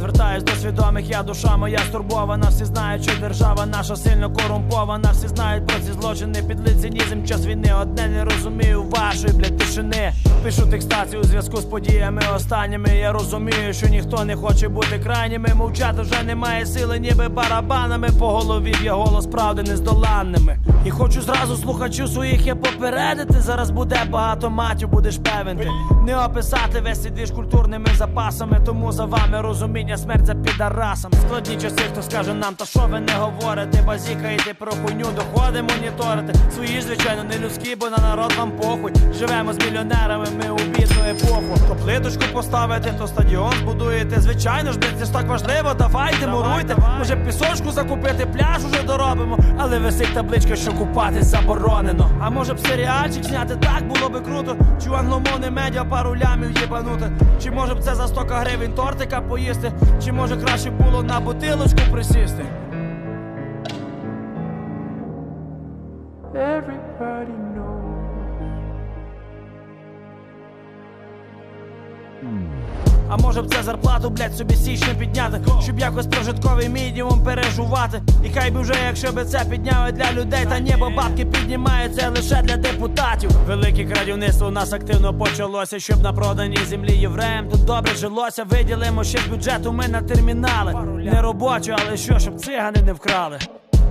Звертаюсь до свідомих, я душа моя стурбована. Всі знають, що держава наша сильно корумпована. Всі знають про ці злочини, підлий цинізм, час війни. Одне не розумію вашої, блядь, тишини. Пишу текстацію у зв'язку з подіями останніми. Я розумію, що ніхто не хоче бути крайніми. Мовчати вже немає сили, ніби барабанами по голові б'є голос правди нездоланними. І хочу зразу слухачів своїх я попередити. Зараз буде багато матів, будеш певен ти. Не описати весь цей двіж культурними запасами. Тому за вами розуміння, смерть за підарасом. Складні часи, хто скаже нам, та що ви не говорите? Базікаєте про хуйню, доходи моніторити. Свої звичайно, не людські, бо на народ вам похуй. Живемо з мільйонерами, ми у бідну епоху. То плиточку поставити, то стадіон збудуєте. Звичайно ж, блядь, це ж так важливо, давайте муруйте. Може пісочку закупити, пляж уже доробимо. Але висить табличка, що купатись заборонено. А може б серіальчик зняти, так було би круто. Чи англомовне медіа пару лямів їбанути? Чи може б це за 100 гривень тортика поїсти? Чи може краще було на бутилочку присісти? Everybody knows. А може б це зарплату, блядь, собі січно підняти, щоб якось прожитковий мінімум пережувати. І хай би вже, якщо би це підняли для людей, та ні, бо бабки піднімаються лише для депутатів. Велике крадівництво у нас активно почалося, щоб на проданій землі євреям тут добре жилося. Виділимо ще з бюджету ми на термінали. Не робочі, але що, щоб цигани не вкрали.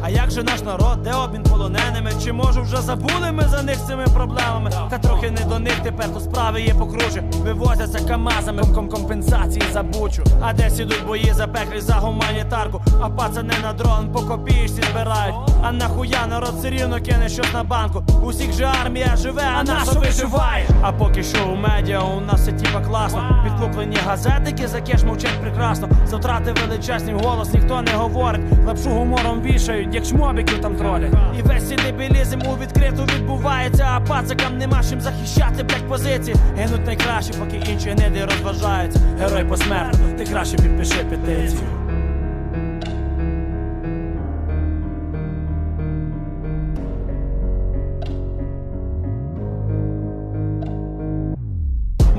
А як же наш народ, де обмін полоненими? Чи може вже забули ми за них цими проблемами? Та трохи не до них тепер то справи є покруче. Вивозяться камазами ком компенсації за бучу. А десь ідуть бої запеклі за гуманітарку. А пацани на дрон по копійці збирають. А нахуя народ все рівно кине щось на банку. Усіх же армія живе, а наша виживає. А поки що у медіа у нас все тіпа класно. Підкуплені газетики за кеш мовчать прекрасно. За втрати величезний голос ніхто не говорить. Лапшу гумором вішають, як чмобіків там тролять. І весь цей дебілізм у відкриту відбувається. А пацакам нема чим захищати, блять, позиції. Гинуть найкраще, поки інші гниди розважаються. Герой посмертно, ти краще підпиши петицію.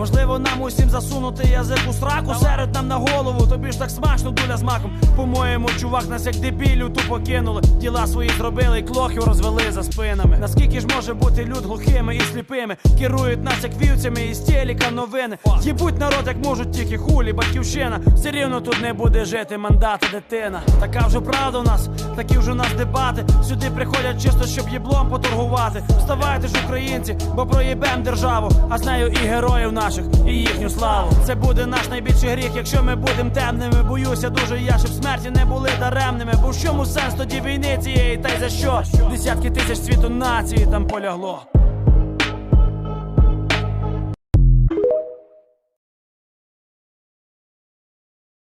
Можливо, нам усім засунути язик у сраку серед нам на голову. Тобі ж так смачно дуля з маком. По-моєму, чувак нас як дебілю тупо кинули. Діла свої зробили і клохів розвели за спинами. Наскільки ж може бути люд глухими і сліпими? Керують нас як вівцями із телека новини. Їбуть народ, як можуть тільки хулі, батьківщина. Все рівно тут не буде жити мандата дитина. Така вже правда у нас, такі вже у нас дебати. Сюди приходять чисто, щоб єблом поторгувати. Вставайте ж, українці, бо проїбем державу, а з нею і героїв наших, і їхню славу. Це буде наш найбільший гріх, якщо ми будемо темними. Боюся дуже я, щоб смерті не були даремними. Бо в чому сенс тоді війни цієї, та й за що? Десятки тисяч світу нації там полягло.